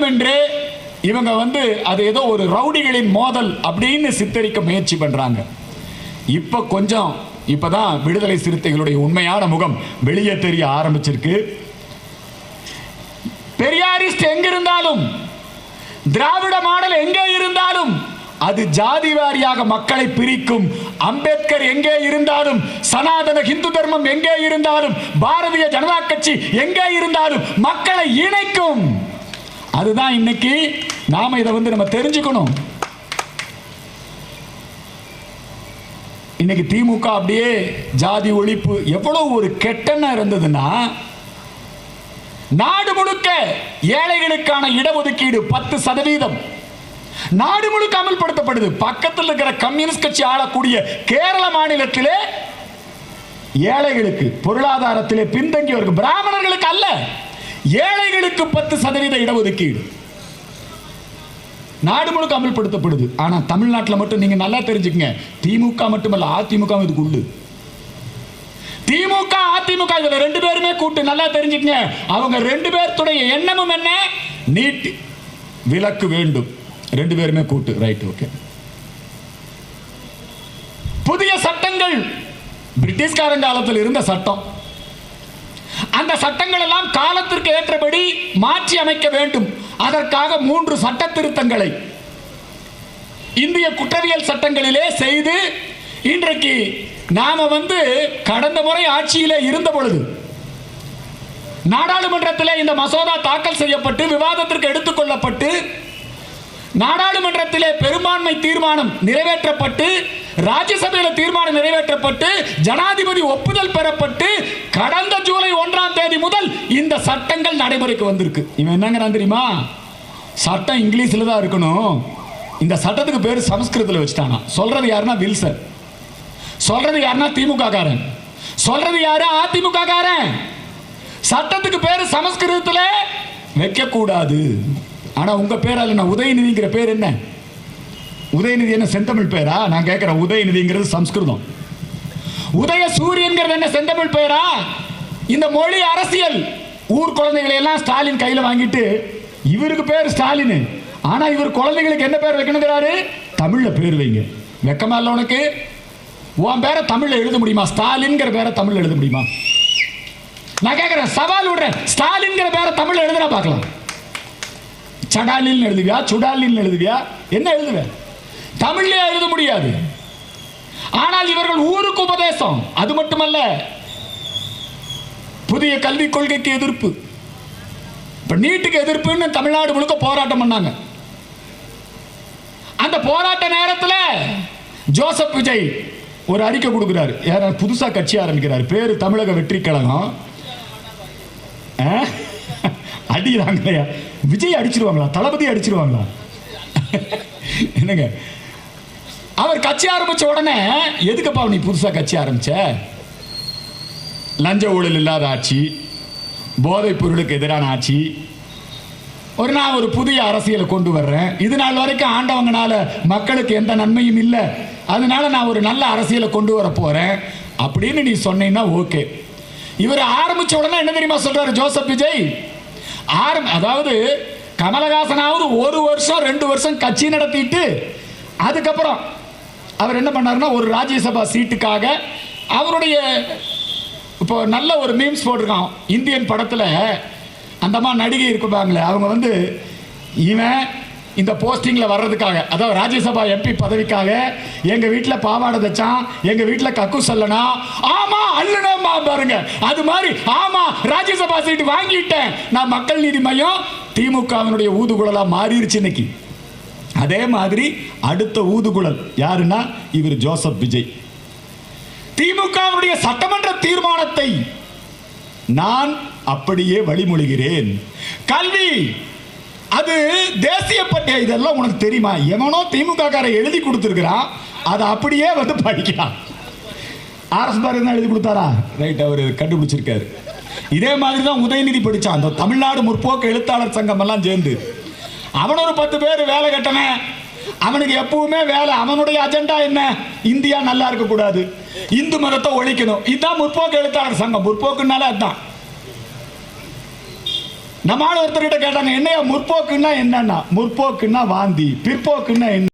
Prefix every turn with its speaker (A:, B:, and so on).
A: வேண்டுமென்றே இவங்க வந்து அது ஏதோ ஒரு ரவுடிகளின் மோதல் அப்படின்னு சித்தரிக்க முயற்சி பண்றாங்க. இப்ப கொஞ்சம் இப்பதான் விடுதலை சிறுத்தைகளுடைய உண்மையான முகம் வெளியே தெரிய ஆரம்பிச்சிருக்கு. பெரியாரிஸ்ட் எங்கிருந்தாலும் திராவிட மாடல் எங்கே இருந்தாலும் அது ஜாதி வாரியாக மக்களை பிரிக்கும் அம்பேத்கர் எங்கே இருந்தாலும் சனாதன இந்து தர்மம் எங்கே இருந்தாலும் பாரதிய ஜனதா கட்சி எங்கே இருந்தாலும் மக்களை இணைக்கும். அதுதான் இன்னைக்கு நாம இதை வந்து நம்ம தெரிஞ்சுக்கணும். இன்னைக்கு திமுக அப்படியே ஜாதி ஒழிப்பு எவ்வளவு ஒரு கெட்டன இருந்ததுன்னா நாடு முழுக்க ஏழைகளுக்கான இடஒதுக்கீடு பத்து சதவீதம். நாடு முழுக்க அமல்படுத்தப்படுது. பக்கத்தில் இருக்கிற கம்யூனிஸ்ட் கட்சி ஆளக்கூடிய கேரள மாநிலத்திலே ஏழைகளுக்கு பொருளாதாரத்திலே பின்தங்கியவர்கள் பிராமணர்களுக்கு அல்ல. ஏழைகளுக்கு பத்து சதவீத இடஒதுக்கீடு. நாடு முழுக்க அமல்படுத்தப்படுது. ஆனா தமிழ்நாட்டில் மட்டும் நீங்க நல்லா தெரிஞ்சுக்கங்க. திமுக மட்டுமல்ல அதிமுக இதுக்கு உண்டு. திமுக அதிமுக இதுல ரெண்டு பேருமே கூட்டு நல்லா தெரிஞ்சுக்கங்க. அவங்க ரெண்டு பேர்த்துடைய எண்ணமும் என்ன? நீட் விலக்கு வேண்டும். ரெண்டு பேருமே கூட்டு. ரைட் ஓகே புதிய சட்டங்கள். பிரிட்டிஷ்காரன் காலத்தில் இருந்த சட்டம். சட்டங்கள் எல்லாம் காலத்திற்கு ஏற்றபடி மாற்றி அமைக்க வேண்டும். அதற்காக மூன்று சட்ட திருத்தங்களை இந்திய குற்றவியல் சட்டங்களிலே செய்து இன்றைக்கு நாம வந்து கடந்த முறை ஆட்சியிலே இருந்த பொழுது நாடாளுமன்றத்தில் இந்த மசோதா தாக்கல் செய்யப்பட்டு விவாதத்திற்கு எடுத்துக்கொள்ளப்பட்டு நாடாளுமன்றத்திலே பெரும்பான்மை தீர்மானம் நிறைவேற்றப்பட்டு ராஜ்யசபையில் தீர்மானம் நிறைவேற்றப்பட்டு ஜனாதிபதி ஒப்புதல் பெறப்பட்டு கடந்த ஜூலை ஒன்றாம் தேதி முதல் இந்த சட்டங்கள் நடைமுறைக்கு வந்திருக்கு. இவன் என்னங்கிறான் தெரியுமா? சட்டம் இங்கிலீஷில் தான் இருக்கணும். இந்த சட்டத்துக்கு பேர் சமஸ்கிருதத்தில் வச்சுட்டானா. சொல்றது யாருன்னா வில்சன். சொல்றது யாருன்னா திமுக காரன் சொல்றது யாரு? அதிமுக காரன் சட்டத்துக்கு பேர் சமஸ்கிருதத்தில் வைக்கக்கூடாது. ஆனால் உங்கள் பேர் அல்ல நான் உதயநிதிங்கிற பேர் என்ன? உதயநிதி என்ன செந்தமிழ் பேரா நான் கேட்கிறேன் உதயநிதிங்கிறது சம்ஸ்கிருதம். உதய சூரியன்கிறது என்ன செந்தமிழ் பெயரா? இந்த மொழி அரசியல். ஊர் குழந்தைகளை எல்லாம் ஸ்டாலின் கையில வாங்கிட்டு இவருக்கு பேர் ஸ்டாலின். ஆனா இவர் குழந்தைகளுக்கு என்ன பேர் வைக்கணுங்கிறாரு? தமிழ்ல பேர் வைங்க. வெக்கமா இல்லை உனக்கு? உன் பேரை தமிழில் எழுத முடியுமா? ஸ்டாலின்ங்கிற பேரை தமிழ்ல எழுத முடியுமா? நான் கேட்குறேன் சவால் விடுறேன். ஸ்டாலின்ங்கிற பேரை தமிழில் எழுதுனா பார்க்கலாம். சடாலின் எழுதுவியா? சுடாலின் எழுதுவியா? என்ன எழுதுவேன் தமிழ்லயே எழுத முடியாது. ஆனால் இவர்கள் ஊருக்கு உபதேசம். அது மட்டுமல்ல புதிய கல்விக் கொள்கைக்கு எதிர்ப்பு. இப்போ நீட்டுக்கு எதிர்ப்புன்னு தமிழ்நாடு முழுக்க போராட்டம் பண்ணாங்க. அந்த போராட்ட நேரத்தில் ஜோசப் விஜய் ஒரு அறிக்கை கொடுக்குறாரு. யார் புதுசா கட்சி ஆரம்பிக்கிறார். பேரு தமிழக வெற்றி கழகம். ஆ? அடிக்கிறாங்களையா விஜய் அடிச்சிருவாங்களா? தளபதி அடிச்சிருவாங்களா? என்னங்க? அவர் கட்சி ஆரம்பிச்ச உடனே எதுக்குப்பா நீ புதுசா கட்சி ஆரம்பிச்ச? லஞ்ச ஊழல் இல்லாத ஆட்சி போதைப் பொருளுக்கு எதிரான ஆட்சி. ஒரு நான் ஒரு புதிய அரசியலை கொண்டு வர்றேன். இது நாள் வரைக்கும் ஆண்டவங்கனால மக்களுக்கு எந்த நன்மையும் இல்லை. அதனால நான் ஒரு நல்ல அரசியலை கொண்டு வர போறேன். அப்படின்னு நீ சொன்னீங்கன்னா ஓகே. இவர் ஆரம்பிச்ச உடனே என்ன தெரியுமா சொல்றாரு ஜோசப் விஜய்? ஆரம் அதாவது கமலஹாசனாவது ஒரு வருஷம் ரெண்டு வருஷம் கட்சி நடத்திட்டு அதுக்கப்புறம் அவர் என்ன பண்ணாருன்னா ஒரு ராஜ்யசபா சீட்டுக்காக அவருடைய இப்போ நல்ல ஒரு மீம்ஸ் போட்டிருக்கான். இந்தியன் படத்தில் அந்தம்மா நடிகை இருக்குப்பாங்களே அவங்க வந்து இவன் இந்த போஸ்டிங்கில் வர்றதுக்காக அதாவது ராஜ்யசபா எம்பி பதவிக்காக எங்கள் வீட்டில் பாவாடை தச்சான் எங்கள் வீட்டில் கக்கு சொல்லனா ஆமா அல்லணுமா பாருங்க. அது மாதிரி ஆமா ராஜ்யசபா சீட்டு வாங்கிட்டேன். நான் மக்கள் நீதி மையம் திமுகவினுடைய ஊதுகுழலாக மாறிடுச்சு இன்னைக்கு. அதே மாதிரி அடுத்த ஊதுகுழல். யாருன்னா இவர் ஜோசப் விஜய். திமுகவுடைய சட்டமன்ற தீர்மானத்தை நான் அப்படியே வழிமொழிகிறேன். கல்வி அது தேசிய பட்டிய? இதெல்லாம் உனக்கு தெரியுமா? எவனோ திமுக காரை எழுதி கொடுத்துருக்கிறான். அதை அப்படியே வந்து படிக்கிறான். ஆர்எஸ் பாரதி தான் எழுதி கொடுத்தாரா? ரைட் அவர் கண்டுபிடிச்சிருக்காரு. இதே மாதிரி தான் உதயநிதி படித்தான் அந்த தமிழ்நாடு முற்போக்கு எழுத்தாளர் சங்கம் எல்லாம் சேர்ந்து. அவன் ஒரு பத்து பேர் வேலை கட்டவன் அவனுக்கு எப்பவுமே வேலை அவனுடைய அஜெண்டா என்ன? இந்தியா நல்லா இருக்கக்கூடாது. இந்து மதத்தை ஒழிக்கணும். இதுதான் முற்போக்கு எழுத்தாளர் சங்கம். முற்போக்குனால அதுதான். நம்ம ஆள் ஒருத்தர்கிட்ட கேட்டாங்க என்னையா முற்போக்குன்னா என்னன்னா? முற்போக்குன்னா வாந்தி பிற்போக்குன்னா என்ன?